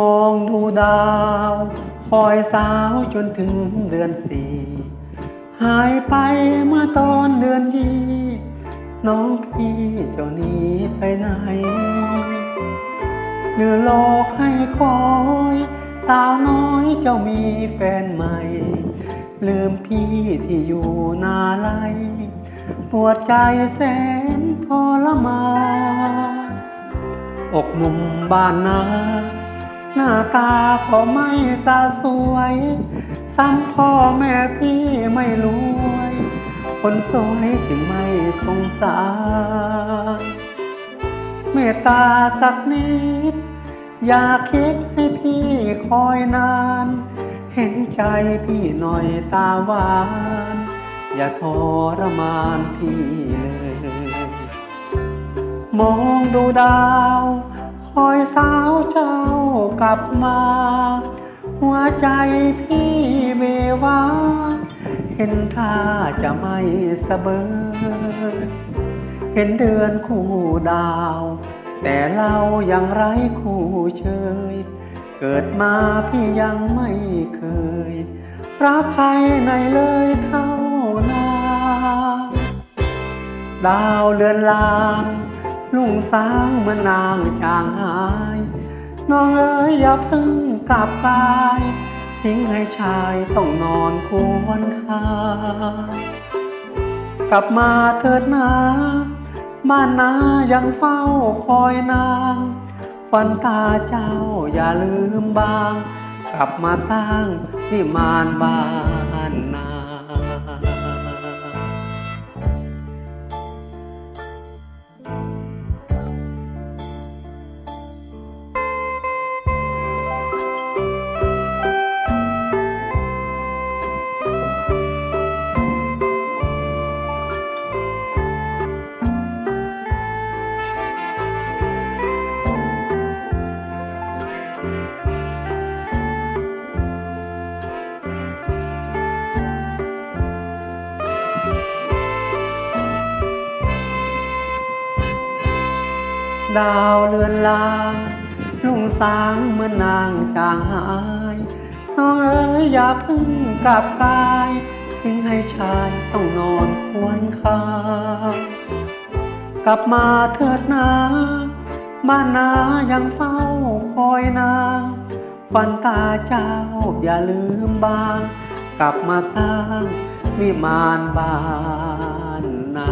องดูดาว คอยสาวจนถึงเดือนสี่ หายไปเมื่อตอนเดือนยี่น้องพี่เจ้าหนี้ไปไหนหรือโลกให้คอย สาวน้อยเจ้ามีแฟนใหม่ ลืมพี่ที่อยู่นาไลปวดใจแสนทรมานอกหนุ่มบ้านนา หน้าตาก็ไม่สาสวย ซ้ำพ่อแม่พี่ไม่รวย คนสวยจึงไม่สงสาร เมตตาสักนิด อย่าคิดให้พี่คอยนาน เห็นใจพี่หน่อยตาหวาน อย่าทรมานพี่เลย มองดูดาว คอยสาวเจ้ากลับมา หัวใจพี่เบวาเห็นท่าจะไม่สบิดเห็นเดือนคู่ดาว แต่เรายังไร้คู่เชย เกิดมาพี่ยังไม่เคยรักใครในเลยเท่านาดาวเลือนลาง ลุงสางเมือนนางจางหาย น้องเอ๋ยอย่าเพิ่งกลับไปทิ้งให้ชายต้องนอนควรคากลับมาเถิดนาบ้านนายังเฝ้าคอยนางฝันตาเจ้าอย่าลืมบาง กลับมาสร้างที่มานบ้านนา ดาวเลือนลางลุ่งสางเมื่อนางจางหายน้องเอ๋ยอย่าพิ่งกลับกายทิ้งให้ชายต้องนอนควรคางกลับมาเถิดนาบ้านนายังเฝ้าคอยนางฝันตาเจ้าอย่าลืมบ้าง กลับมาสร้างวิมานบ้านนา